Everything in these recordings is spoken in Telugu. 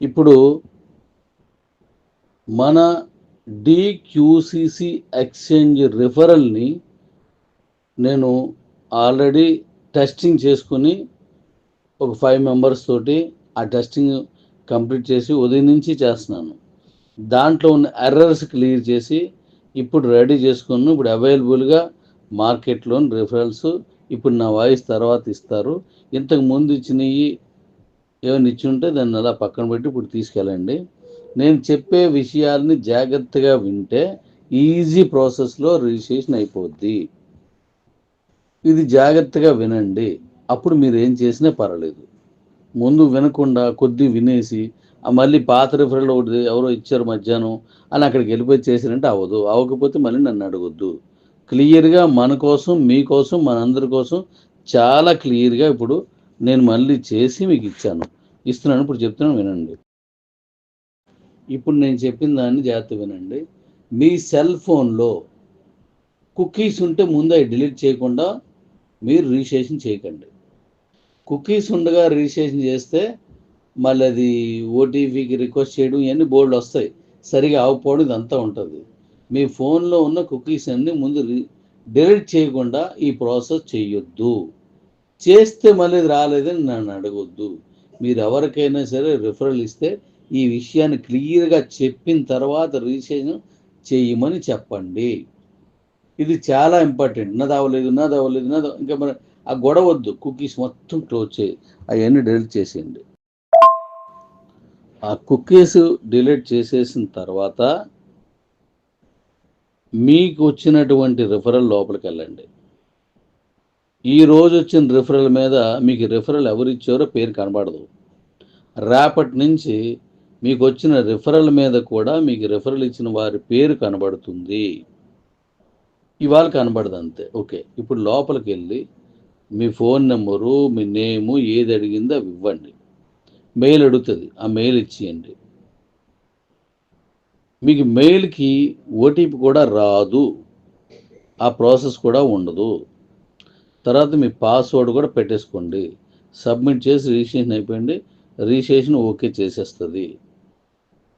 ఇప్పుడు మన డిక్యూసిసి ఎక్స్చేంజ్ రిఫరల్ని నేను ఆల్రెడీ టెస్టింగ్ చేసుకుని ఒక ఫైవ్ మెంబర్స్ తోటి ఆ టెస్టింగ్ కంప్లీట్ చేసి ఉదయం నుంచి చేస్తున్నాను. దాంట్లో ఉన్న ఎర్రర్స్ క్లియర్ చేసి ఇప్పుడు రెడీ చేసుకున్నాను ఇప్పుడు అవైలబుల్గా మార్కెట్లో రిఫరల్స్ ఇప్పుడు నా వాయిస్ తర్వాత ఇస్తారు. ఇంతకు ముందు ఇచ్చినవి ఏమైనా ఇచ్చి ఉంటే దాన్ని అలా పక్కన పెట్టి ఇప్పుడు తీసుకెళ్ళండి. నేను చెప్పే విషయాల్ని జాగ్రత్తగా వింటే ఈజీ ప్రాసెస్లో రిజిస్ట్రేషన్ అయిపోద్ది. ఇది జాగ్రత్తగా వినండి. అప్పుడు మీరు ఏం చేసినా పర్వాలేదు. ముందు వినకుండా కొద్ది వినేసి మళ్ళీ పాత రిఫరల్ ఒకటి ఎవరో ఇచ్చారు మధ్యాహ్నం అని అక్కడికి వెళ్ళిపోయి చేసినంటే అవ్వదు. అవ్వకపోతే మళ్ళీ నన్ను అడగొద్దు. క్లియర్గా మన కోసం మీకోసం మనందరి కోసం చాలా క్లియర్గా ఇప్పుడు నేను మళ్ళీ చేసి మీకు ఇచ్చాను. ఇస్తున్నాను ఇప్పుడు చెప్తున్నాను వినండి. ఇప్పుడు నేను చెప్పిన దాన్ని జాగ్రత్త వినండి. మీ సెల్ ఫోన్లో కుకీస్ ఉంటే ముందు అవి డిలీట్ చేయకుండా మీరు రిజిస్ట్రేషన్ చేయకండి. కుకీస్ ఉండగా రిజిస్ట్రేషన్ చేస్తే మళ్ళీ అది ఓటీపీకి రిక్వెస్ట్ చేయడం ఇవన్నీ బోర్డులు వస్తాయి. సరిగా అవ్వకపోవడం ఇదంతా ఉంటుంది. మీ ఫోన్లో ఉన్న కుకీస్ అన్ని ముందు డిలీట్ చేయకుండా ఈ ప్రాసెస్ చేయొద్దు. చేస్తే మళ్ళీ రాలేదని నన్ను అడగొద్దు. మీరు ఎవరికైనా సరే రిఫరల్ ఇస్తే ఈ విషయాన్ని క్లియర్గా చెప్పిన తర్వాత రిజిస్ట్రేషన్ చేయమని చెప్పండి. ఇది చాలా ఇంపార్టెంట్. నాది అవ్వలేదు నాది అవ్వలేదు నాది ఇంకా మరి ఆ గొడవ వద్దు. కుకీస్ మొత్తం క్లోజ్ చేయి. అవన్నీ డిలీట్ చేసేయండి. ఆ కుకీస్ డిలీట్ చేసేసిన తర్వాత మీకు వచ్చినటువంటి రిఫరల్ లోపలికి వెళ్ళండి. ఈ రోజు వచ్చిన రిఫరల్ మీద మీకు రిఫరల్ ఎవరు ఇచ్చారో పేరు కనబడదు. రేపటి నుంచి మీకు వచ్చిన రిఫరల్ మీద కూడా మీకు రిఫరల్ ఇచ్చిన వారి పేరు కనబడుతుంది. ఇవాళ కనబడదు అంతే. ఓకే. ఇప్పుడు లోపలికి వెళ్ళి మీ ఫోన్ నెంబరు మీ నేము ఏది అడిగిందో అవి ఇవ్వండి. మెయిల్ అడుగుతుంది. ఆ మెయిల్ ఇచ్చేయండి. మీకు మెయిల్కి ఓటీపీ కూడా రాదు. ఆ ప్రాసెస్ కూడా ఉండదు. తర్వాత మీ పాస్వర్డ్ కూడా పెట్టేసుకోండి. సబ్మిట్ చేసి రిజిస్ట్రేషన్ అయిపోయింది. రిజిస్ట్రేషన్ ఓకే చేసేస్తుంది.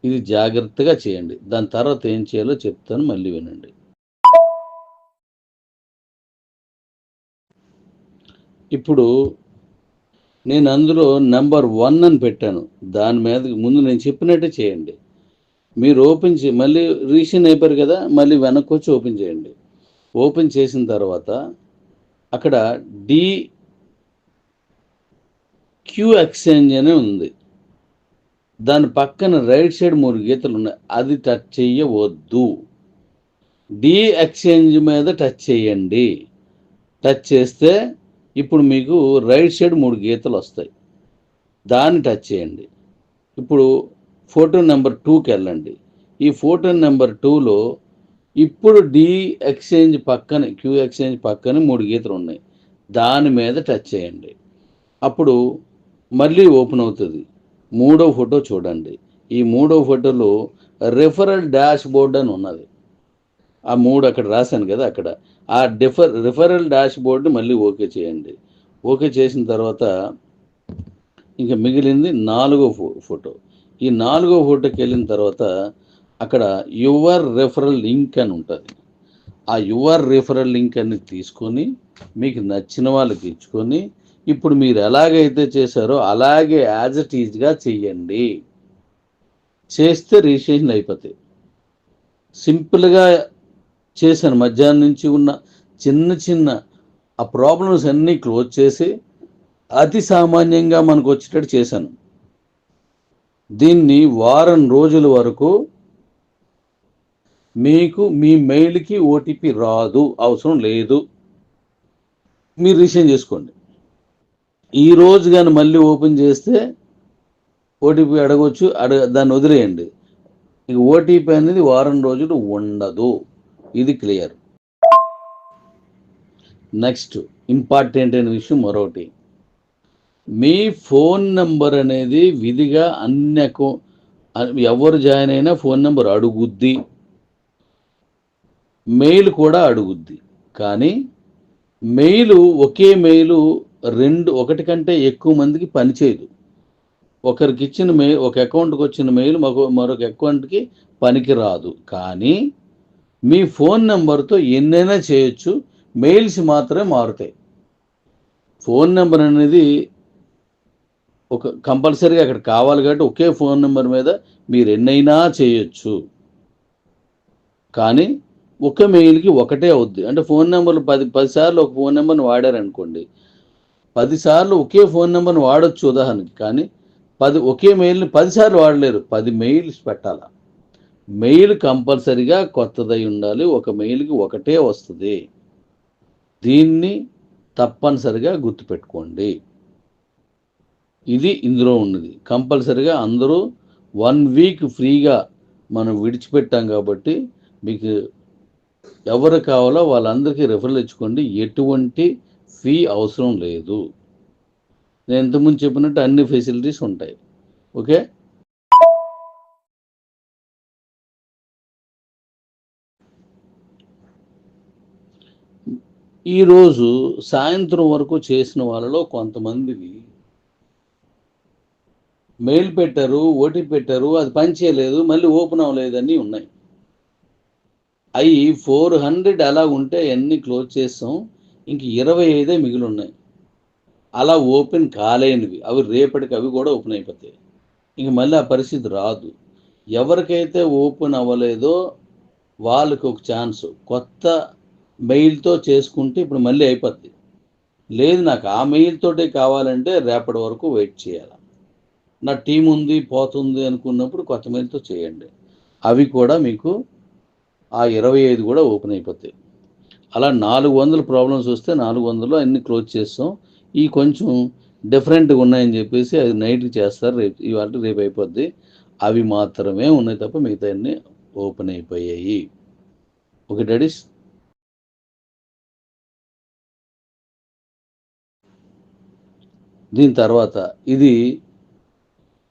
ఇది జాగ్రత్తగా చేయండి. దాని తర్వాత ఏం చేయాలో చెప్తాను మళ్ళీ వినండి. ఇప్పుడు నేను అందులో నెంబర్ వన్ అని పెట్టాను. దాని మీద ముందు నేను చెప్పినట్టే చేయండి. మీరు ఓపెన్ చే మళ్ళీ రీషన్ అయిపోయారు కదా మళ్ళీ వెనక్కి వచ్చి ఓపెన్ చేయండి. ఓపెన్ చేసిన తర్వాత అక్కడ డి క్యూ ఎక్స్చేంజ్ అనే ఉంది. దాని పక్కన రైట్ సైడ్ మూడు గీతలు ఉన్నాయి. అది టచ్ చేయవద్దు డి ఎక్స్చేంజ్ మీద టచ్ చేయండి. టచ్ చేస్తే ఇప్పుడు మీకు రైట్ సైడ్ మూడు గీతలు వస్తాయి. దాన్ని టచ్ చేయండి. ఇప్పుడు ఫోటో నెంబర్ టూకి వెళ్ళండి. ఈ ఫోటో నెంబర్ టూలో ఇప్పుడు డి ఎక్స్చేంజ్ పక్కన క్యూ ఎక్స్చేంజ్ పక్కన మూడు గీతలు ఉన్నాయి. దాని మీద టచ్ చేయండి. అప్పుడు మళ్ళీ ఓపెన్ అవుతుంది. మూడో ఫోటో చూడండి. ఈ మూడో ఫోటోలో రిఫరల్ డాష్ బోర్డ్ అని ఉన్నది. ఆ మూడు అక్కడ రాశాను కదా అక్కడ. ఆ డిఫర్ రిఫరల్ డాష్ బోర్డు మళ్ళీ ఓకే చేయండి. ఓకే చేసిన తర్వాత ఇంకా మిగిలింది నాలుగో ఫో- ఫోటో ఈ నాలుగో ఫోటోకి వెళ్ళిన తర్వాత అక్కడ యువర్ రెఫరల్ లింక్ అని ఉంటుంది. ఆ యువర్ రెఫరల్ లింక్ అని తీసుకొని మీకు నచ్చిన వాళ్ళకి ఇచ్చుకొని ఇప్పుడు మీరు ఎలాగైతే చేశారో అలాగే యాజ్ ఇట్ ఈజ్గా చెయ్యండి. చేస్తే రిజిస్ట్రేషన్ అయిపోతాయి. సింపుల్గా చేశాను. మధ్యాహ్నం నుంచి ఉన్న చిన్న చిన్న ఆ ప్రాబ్లమ్స్ అన్నీ క్లోజ్ చేసి అతి సామాన్యంగా మనకు వచ్చేటట్టు చేశాను. దీన్ని వారం రోజుల వరకు మీకు మీ మెయిల్కి ఓటీపీ రాదు అవసరం లేదు. మీరు రిసీవ్ చేసుకోండి. ఈ రోజు కానీ మళ్ళీ ఓపెన్ చేస్తే ఓటీపీ అడగవచ్చు అడగ దాన్ని వదిలేయండి. ఇక ఓటీపీ అనేది వారం రోజులు ఉండదు. ఇది క్లియర్. నెక్స్ట్ ఇంపార్టెంట్ అయిన విషయం మరొకటి. మీ ఫోన్ నెంబర్ అనేది విధిగా అన్ని ఎవరు జాయిన్ అయినా ఫోన్ నెంబర్ అడుగుద్ది. మెయిల్ కూడా అడుగుద్ది. కానీ మెయిల్ ఒకే మెయిల్ రెండు ఒకటి కంటే ఎక్కువ మందికి పనిచేయదు. ఒకరికి ఇచ్చిన మెయిల్ ఒక అకౌంట్కి వచ్చిన మెయిల్ మరొక మరొక అకౌంట్కి పనికి రాదు. కానీ మీ ఫోన్ నెంబర్తో ఎన్నైనా చేయొచ్చు. మెయిల్స్ మాత్రమే మారుతాయి. ఫోన్ నెంబర్ అనేది ఒక కంపల్సరీగా అక్కడ కావాలి కాబట్టి ఒకే ఫోన్ నెంబర్ మీద మీరు ఎన్నైనా చేయొచ్చు. కానీ ఒక మెయిల్కి ఒకటే అవుద్ది. అంటే ఫోన్ నెంబర్లు పది పదిసార్లు ఒక ఫోన్ నెంబర్ని వాడారనుకోండి పదిసార్లు ఒకే ఫోన్ నెంబర్ని వాడచ్చు ఉదాహరణకి కానీ పది ఒకే మెయిల్ని పదిసార్లు వాడలేరు. పది మెయిల్స్ పెట్టాలా. మెయిల్ కంపల్సరిగా కొత్తదై ఉండాలి. ఒక మెయిల్కి ఒకటే వస్తుంది. దీన్ని తప్పనిసరిగా గుర్తుపెట్టుకోండి. ఇది ఇందులో ఉన్నది. కంపల్సరిగా అందరూ వన్ వీక్ ఫ్రీగా మనం విడిచిపెట్టాం కాబట్టి మీకు ఎవరు కావాలో వాళ్ళందరికీ రెఫరల్ ఇచ్చుకోండి. ఎటువంటి ఫీ అవసరం లేదు. నేను ఇంతకుముందు చెప్పినట్టు అన్ని ఫెసిలిటీస్ ఉంటాయి. ఓకే? ఈరోజు సాయంత్రం వరకు చేసిన వాళ్ళలో కొంతమందికి మెయిల్ పెట్టారు ఓటీ పెట్టారు అది పని చేయలేదు మళ్ళీ ఓపెన్ అవ్వలేదని ఉన్నాయి. అవి ఫోర్ హండ్రెడ్ అలా ఉంటే అన్నీ క్లోజ్ చేస్తాం? ఇంక ఇరవై ఐదే మిగిలి ఉన్నాయి అలా ఓపెన్ కాలేనివి. అవి రేపటికి అవి కూడా ఓపెన్ అయిపోతాయి. ఇంక మళ్ళీ ఆ పరిస్థితి రాదు. ఎవరికైతే ఓపెన్ అవ్వలేదో వాళ్ళకి ఒక ఛాన్స్. కొత్త మెయిల్తో చేసుకుంటే ఇప్పుడు మళ్ళీ అయిపోద్ది. లేదు నాకు ఆ మెయిల్తోటే కావాలంటే రేపటి వరకు వెయిట్ చేయాలి? నా టీం ఉంది పోతుంది అనుకున్నప్పుడు కొత్త మెయిల్తో చేయండి. అవి కూడా మీకు ఆ ఇరవై ఐదు కూడా ఓపెన్ అయిపోతాయి. అలా నాలుగు వందల ప్రాబ్లమ్స్ వస్తే నాలుగు వందలు అన్ని క్లోజ్ చేస్తాం. ఈ కొంచెం డిఫరెంట్గా ఉన్నాయని చెప్పేసి అది నైట్కి చేస్తారు. రేపు ఇవాళ రేపు అయిపోద్ది. అవి మాత్రమే ఉన్నాయి తప్ప మిగతా అన్నీ ఓపెన్ అయిపోయాయి. Okay daddies. దీని తర్వాత ఇది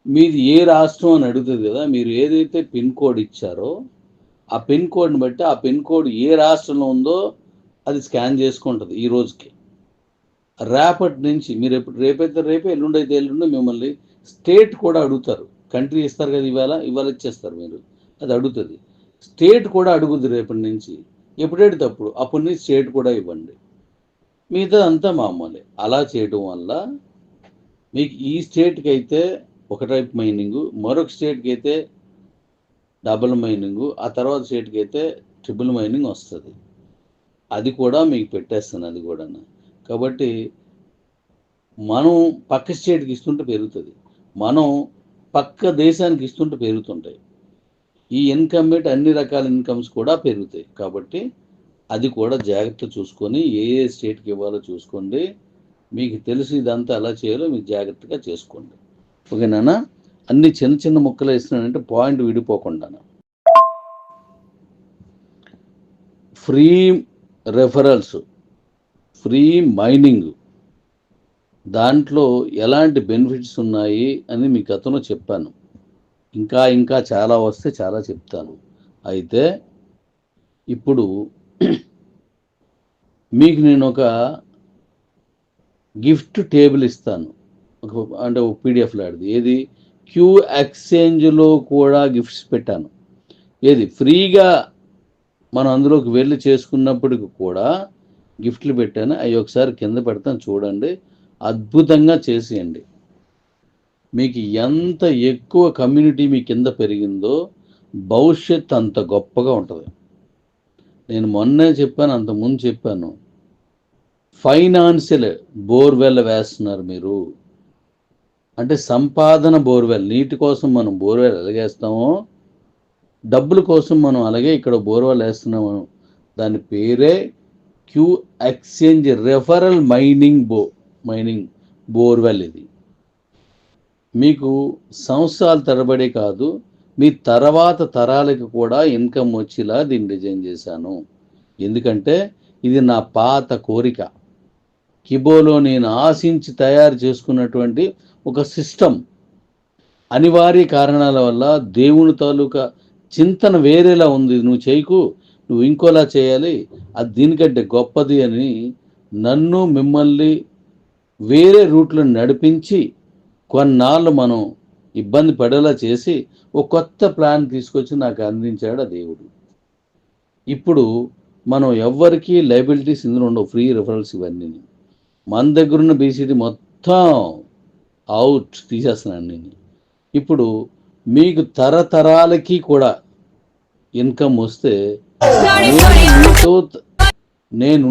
మీది ఏ రాష్ట్రం అని అడుగుతుంది కదా మీరు ఏదైతే పిన్ కోడ్ ఇచ్చారో ఆ పిన్ కోడ్ని బట్టి ఆ పిన్ కోడ్ ఏ రాష్ట్రంలో ఉందో అది స్కాన్ చేసుకుంటుంది ఈ రోజుకి. రేపటి నుంచి మీరు ఎప్పుడు రేపైతే రేపే ఎల్లుండైతే ఎల్లుండి మిమ్మల్ని స్టేట్ కూడా అడుగుతారు. కంట్రీ ఇస్తారు కదా ఇవాళ ఇవాళ ఇచ్చేస్తారు మీరు. అది అడుగుతుంది. స్టేట్ కూడా అడుగుద్ది రేపటి నుంచి. ఎప్పుడేడు తప్పుడు అప్పటి నుంచి స్టేట్ కూడా ఇవ్వండి. మిగతా అంతా మామూలే. అలా చేయడం వల్ల మీకు ఈ స్టేట్కి అయితే ఒక టైప్ మైనింగ్ మరొక స్టేట్కి అయితే డబుల్ మైనింగ్ ఆ తర్వాత స్టేట్కి అయితే ట్రిపుల్ మైనింగ్ వస్తుంది. అది కూడా మీకు పెట్టేస్తాను అది కూడా కాబట్టి మనం పక్క స్టేట్కి ఇస్తుంటే పెరుగుతుంది. మనం పక్క దేశానికి ఇస్తుంటే పెరుగుతుంటాయి. ఈ ఇన్కమ్ బట్టి అన్ని రకాల ఇన్కమ్స్ కూడా పెరుగుతాయి. కాబట్టి అది కూడా జాగ్రత్త చూసుకొని ఏ ఏ స్టేట్కి ఇవ్వాలో చూసుకోండి. మీకు తెలిసి ఇదంతా ఎలా చేయాలో మీకు జాగ్రత్తగా చేసుకోండి. ఓకేనా అన్ని చిన్న చిన్న ముక్కలు వేస్తున్నానంటే పాయింట్ విడిపోకుండా. ఫ్రీ రెఫరల్స్ ఫ్రీ మైనింగ్ దాంట్లో ఎలాంటి బెనిఫిట్స్ ఉన్నాయి అని మీ గతంలో చెప్పాను. ఇంకా ఇంకా చాలా వస్తే చాలా చెప్తాను. అయితే ఇప్పుడు మీకు నేను ఒక గిఫ్ట్ టేబుల్ ఇస్తాను. ఒక అంటే ఒక పీడిఎఫ్ లాంటిది. ఏది? క్యూ ఎక్స్చేంజ్లో కూడా గిఫ్ట్స్ పెట్టాను. ఏది? ఫ్రీగా మనం అందులోకి వెళ్ళి చేసుకున్నప్పటికి కూడా గిఫ్ట్లు పెట్టాను. అవి ఒకసారి కింద పెడతాను చూడండి. అద్భుతంగా చేసేయండి. మీకు ఎంత ఎక్కువ కమ్యూనిటీ మీ కింద పెరిగిందో భవిష్యత్ అంత గొప్పగా ఉంటుంది. నేను మొన్నే చెప్పాను అంత ముందు చెప్పాను. ఫైనాన్షియల్ బోర్వెల్ వేస్తున్నారు మీరు. అంటే సంపాదన బోర్వెల్ నీటి కోసం మనం బోర్వెల్ ఎలాగేస్తామో డబ్బుల కోసం మనం అలాగే ఇక్కడ బోర్వెల్ వేస్తున్నాము. దాని పేరే Q exchange referral mining bore mining borewell ఇది. మీకు సంవత్సరాల తరబడి కాదు మీ తర్వాత తరాలకి కూడా ఇన్కమ్ వచ్చేలా దీన్ని డిజైన్ చేశాను. ఎందుకంటే ఇది నా పాత కోరిక. కిబోలో నేను ఆశించి తయారు చేసుకున్నటువంటి ఒక సిస్టమ్ అనివార్య కారణాల వల్ల దేవుని తాలూకా చింతన వేరేలా ఉంది. నువ్వు చేయకు నువ్వు ఇంకోలా చేయాలి అది దీనికంటే గొప్పది అని నన్ను మిమ్మల్ని వేరే రూట్లో నడిపించి కొన్నాళ్ళు మనం ఇబ్బంది పడేలా చేసి ఒక కొత్త ప్లాన్ తీసుకొచ్చి నాకు అందించాడు ఆ దేవుడు. ఇప్పుడు మనం ఎవ్వరికీ లైబిలిటీస్ ఇందులో ఉండవు ఫ్రీ రిఫరల్స్ ఇవన్నీ మన దగ్గర ఉన్న బీసీడీ మొత్తం అవుట్ తీసేస్తున్నాను నేను. ఇప్పుడు మీకు తరతరాలకి కూడా ఇన్కమ్ వస్తే నేను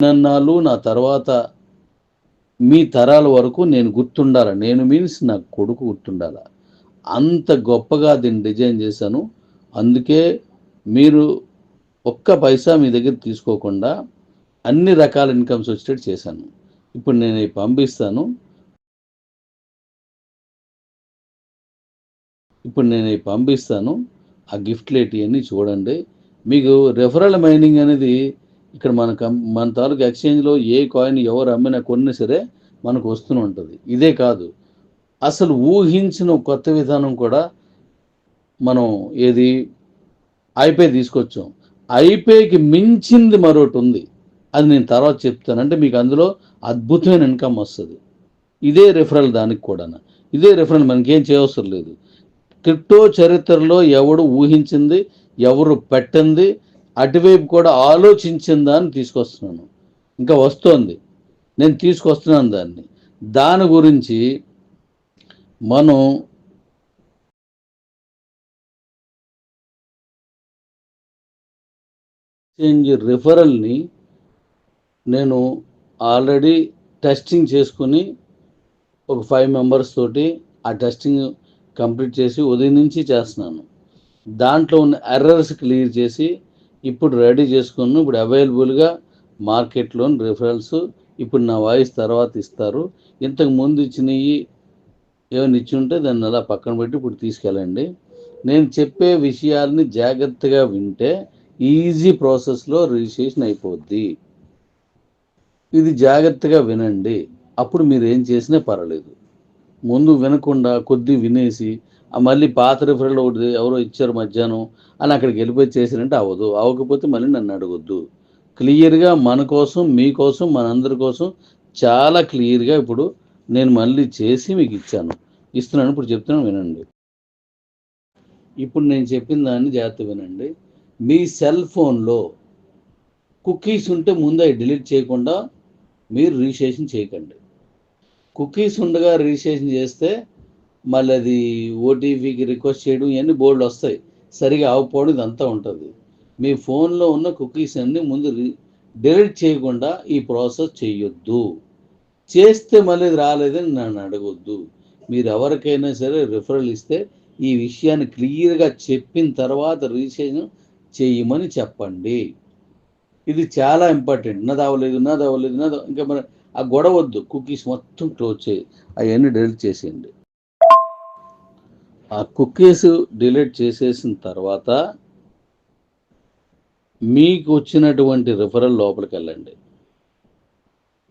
నన్నాళ్ళు నా తర్వాత మీ తరాల వరకు నేను గుర్తుండాల? నేను మీన్స్ నా కొడుకు గుర్తుండాల? అంత గొప్పగా దీన్ని డిజైన్ చేశాను. అందుకే మీరు ఒక్క పైసా మీ దగ్గర తీసుకోకుండా అన్ని రకాల ఇన్కమ్స్ వచ్చేటట్టు చేశాను. ఇప్పుడు నేను పంపిస్తాను. ఇప్పుడు నేను పంపిస్తాను. ఆ గిఫ్ట్లు అన్ని చూడండి. మీకు రెఫరల్ మైనింగ్ అనేది ఇక్కడ మన కం మన తాలూకు ఎక్స్చేంజ్లో ఏ కాయిన్ ఎవరు అమ్మినా కొన్నా సరే మనకు వస్తూనే ఉంటుంది. ఇదే కాదు. అసలు ఊహించిన కొత్త విధానం కూడా మనం ఏది ఐపే తీసుకొచ్చాం. ఐపేకి మించింది మరొకటి ఉంది. అది నేను తర్వాత చెప్తాను. అంటే మీకు అందులో అద్భుతమైన ఇన్కమ్ వస్తుంది. ఇదే రెఫరల్ దానికి కూడా ఇదే రెఫరల్ మనకేం చేయవసరం లేదు. క్రిప్టో చరిత్రలో ఎవడు ఊహించింది ఎవరు పెట్టింది అటువైపు కూడా ఆలోచించిందా అని తీసుకొస్తున్నాను. ఇంకా వస్తోంది. నేను తీసుకొస్తున్నాను దాన్ని. దాని గురించి మనం ఎక్స్చేంజ్ రిఫరల్ని నేను ఆల్రెడీ టెస్టింగ్ చేసుకుని ఒక ఫైవ్ మెంబర్స్ తోటి ఆ టెస్టింగ్ కంప్లీట్ చేసి ఉదయం నుంచి చేస్తున్నాను. దాంట్లో ఉన్న ఎర్రర్స్ క్లియర్ చేసి ఇప్పుడు రెడీ చేసుకున్నాను ఇప్పుడు అవైలబుల్గా మార్కెట్లో రిఫరల్స్ ఇప్పుడు నా వాయిస్ తర్వాత ఇస్తారు. ఇంతకు ముందు ఇచ్చినవి ఏమైనా ఇచ్చి ఉంటే దాన్ని అలా పక్కన పెట్టి ఇప్పుడు తీసుకెళ్ళండి. నేను చెప్పే విషయాల్ని జాగ్రత్తగా వింటే ఈజీ ప్రాసెస్లో రిజిస్ట్రేషన్ అయిపోద్ది. ఇది జాగ్రత్తగా వినండి. అప్పుడు మీరు ఏం చేసినా పర్వాలేదు. ముందు వినకుండా కొద్ది వినేసి మళ్ళీ పాత రిఫరల్ ఒకటి ఎవరో ఇచ్చారు మధ్యాహ్నం అని అక్కడికి వెళ్ళిపోయి చేసినంటే అవ్వదు. అవ్వకపోతే మళ్ళీ నన్ను అడగొద్దు. క్లియర్గా మన కోసం మీకోసం మనందరి కోసం చాలా క్లియర్గా ఇప్పుడు నేను మళ్ళీ చేసి మీకు ఇచ్చాను. ఇస్తున్నాను. ఇప్పుడు చెప్తున్నాను వినండి. ఇప్పుడు నేను చెప్పిన దాన్ని జాగ్రత్త వినండి. మీ సెల్ ఫోన్లో కుకీస్ ఉంటే ముందు అవి డిలీట్ చేయకుండా మీరు రిజిస్ట్రేషన్ చేయకండి. కుకీస్ ఉండగా రిజిస్ట్రేషన్ చేస్తే మళ్ళీ అది ఓటీపీకి రిక్వెస్ట్ చేయడం ఇవన్నీ బోర్డులు వస్తాయి. సరిగా ఆగిపోవడం ఇదంతా ఉంటుంది. మీ ఫోన్లో ఉన్న కుకీస్ అన్ని ముందు డిలీట్ చేయకుండా ఈ ప్రాసెస్ చేయొద్దు. చేస్తే మళ్ళీ రాలేదని నన్ను అడగొద్దు. మీరు ఎవరికైనా సరే రిఫరల్ ఇస్తే ఈ విషయాన్ని క్లియర్గా చెప్పిన తర్వాత రిజిస్ట్రేషన్ చేయమని చెప్పండి. ఇది చాలా ఇంపార్టెంట్ నాది అవ్వలేదు నాది అవ్వలేదు నాది ఇంకా మరి ఆ గొడవ వద్దు. కుకీస్ మొత్తం క్లోజ్ చేయి. అవన్నీ డిలీట్ చేసేయండి. ఆ కుకీస్ డిలీట్ చేసేసిన తర్వాత మీకు వచ్చినటువంటి రిఫరల్ లోపలికి వెళ్ళండి.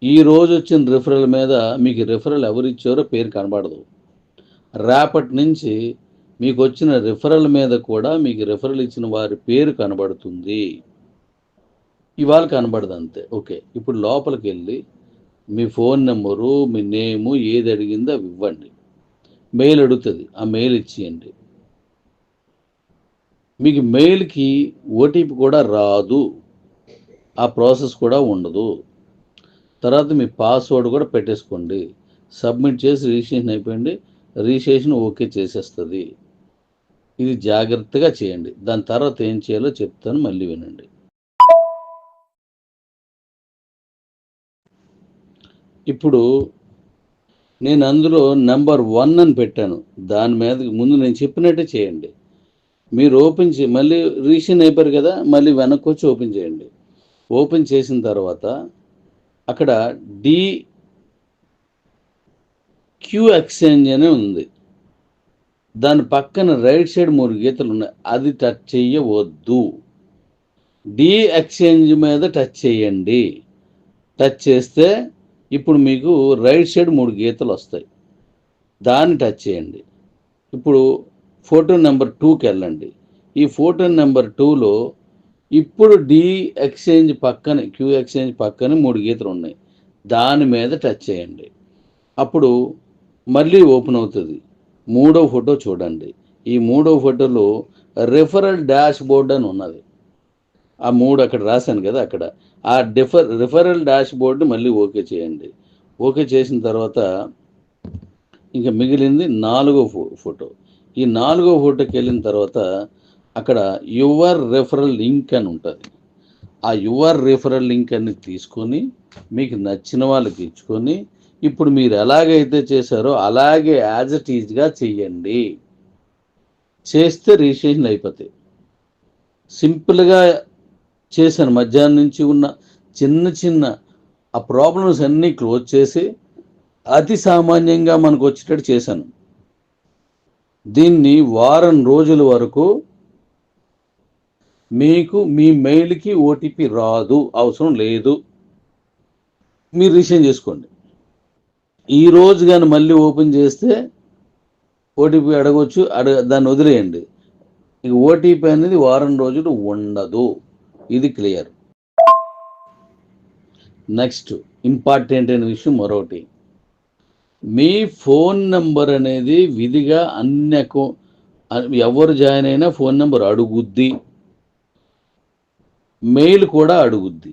ఈ రోజు వచ్చిన రిఫరల్ మీద మీకు రిఫరల్ ఎవరు ఇచ్చారో పేరు కనబడదు. రేపటి నుంచి మీకు వచ్చిన రిఫరల్ మీద కూడా మీకు రిఫరల్ ఇచ్చిన వారి పేరు కనబడుతుంది. ఇవాళ కనబడదు అంతే. ఓకే. ఇప్పుడు లోపలికి వెళ్ళి మీ ఫోన్ నెంబరు మీ నేము ఏది అడిగిందో అవి ఇవ్వండి. మెయిల్ అడుగుతుంది. ఆ మెయిల్ ఇచ్చేయండి. మీకు మెయిల్కి ఓటీపీ కూడా రాదు. ఆ ప్రాసెస్ కూడా ఉండదు. తర్వాత మీ పాస్వర్డ్ కూడా పెట్టేసుకోండి. సబ్మిట్ చేసి రిజిస్ట్రేషన్ అయిపోయింది. రిజిస్ట్రేషన్ ఓకే చేసేస్తుంది. ఇది జాగ్రత్తగా చేయండి. దాని తర్వాత ఏం చేయాలో చెప్తాను మళ్ళీ వినండి. ఇప్పుడు నేను అందులో నెంబర్ వన్ అని పెట్టాను. దాని మీద ముందు నేను చెప్పినట్టే చేయండి. మీరు ఓపెన్ చే మళ్ళీ రీషన్ అయిపోయారు కదా మళ్ళీ వెనక్కి వచ్చి ఓపెన్ చేయండి. ఓపెన్ చేసిన తర్వాత అక్కడ డి క్యూ ఎక్స్చేంజ్ అనే ఉంది. దాని పక్కన రైట్ సైడ్ మూడు గీతలు ఉన్నాయి. అది టచ్ చేయవద్దు డి ఎక్స్చేంజ్ మీద టచ్ చేయండి టచ్ చేస్తే ఇప్పుడు మీకు రైట్ సైడ్ మూడు గీతలు వస్తాయి. దాన్ని టచ్ చేయండి. ఇప్పుడు ఫోటో నెంబర్ టూకి వెళ్ళండి. ఈ ఫోటో నెంబర్ టూలో ఇప్పుడు డి ఎక్స్చేంజ్ పక్కన క్యూ ఎక్స్చేంజ్ పక్కన మూడు గీతలు ఉన్నాయి. దాని మీద టచ్ చేయండి. అప్పుడు మళ్ళీ ఓపెన్ అవుతుంది. మూడో ఫోటో చూడండి. ఈ మూడో ఫోటోలో రిఫరల్ డాష్ బోర్డ్ అని ఉన్నది. ఆ మూడు అక్కడ రాశాను కదా అక్కడ. ఆ డిఫర్ రిఫరల్ డాష్ బోర్డు మళ్ళీ ఓకే చేయండి. ఓకే చేసిన తర్వాత ఇంకా మిగిలింది నాలుగో ఫో ఫోటో. ఈ నాలుగో ఫోటోకి వెళ్ళిన తర్వాత అక్కడ యువర్ రెఫరల్ లింక్ అని ఉంటుంది. ఆ యువర్ రెఫరల్ లింక్ అని తీసుకొని మీకు నచ్చిన వాళ్ళకి ఇచ్చుకొని ఇప్పుడు మీరు ఎలాగైతే చేశారో అలాగే యాజ్ ఇట్ ఈజ్గా చెయ్యండి. చేస్తే రిజిస్ట్రేషన్ అయిపోతాయి. సింపుల్గా చేశాను. మధ్యాహ్నం నుంచి ఉన్న చిన్న చిన్న ఆ ప్రాబ్లమ్స్ అన్నీ క్లోజ్ చేసి అతి సామాన్యంగా మనకు వచ్చేటట్టు చేశాను. దీన్ని వారం రోజుల వరకు మీకు మీ మెయిల్కి ఓటీపీ రాదు. అవసరం లేదు. మీరు రిసీవ్ చేసుకోండి. ఈ రోజు కానీ మళ్ళీ ఓపెన్ చేస్తే ఓటీపీ అడగవచ్చు అడగ దాన్ని వదిలేయండి. ఇక ఓటీపీ అనేది వారం రోజులు ఉండదు. ఇది క్లియర్. నెక్స్ట్ ఇంపార్టెంట్ అయిన విషయం మరొకటి. మీ ఫోన్ నెంబర్ అనేది విధిగా అన్ని అకౌ ఎవరు జాయిన్ అయినా ఫోన్ నెంబర్ అడుగుద్ది. మెయిల్ కూడా అడుగుద్ది.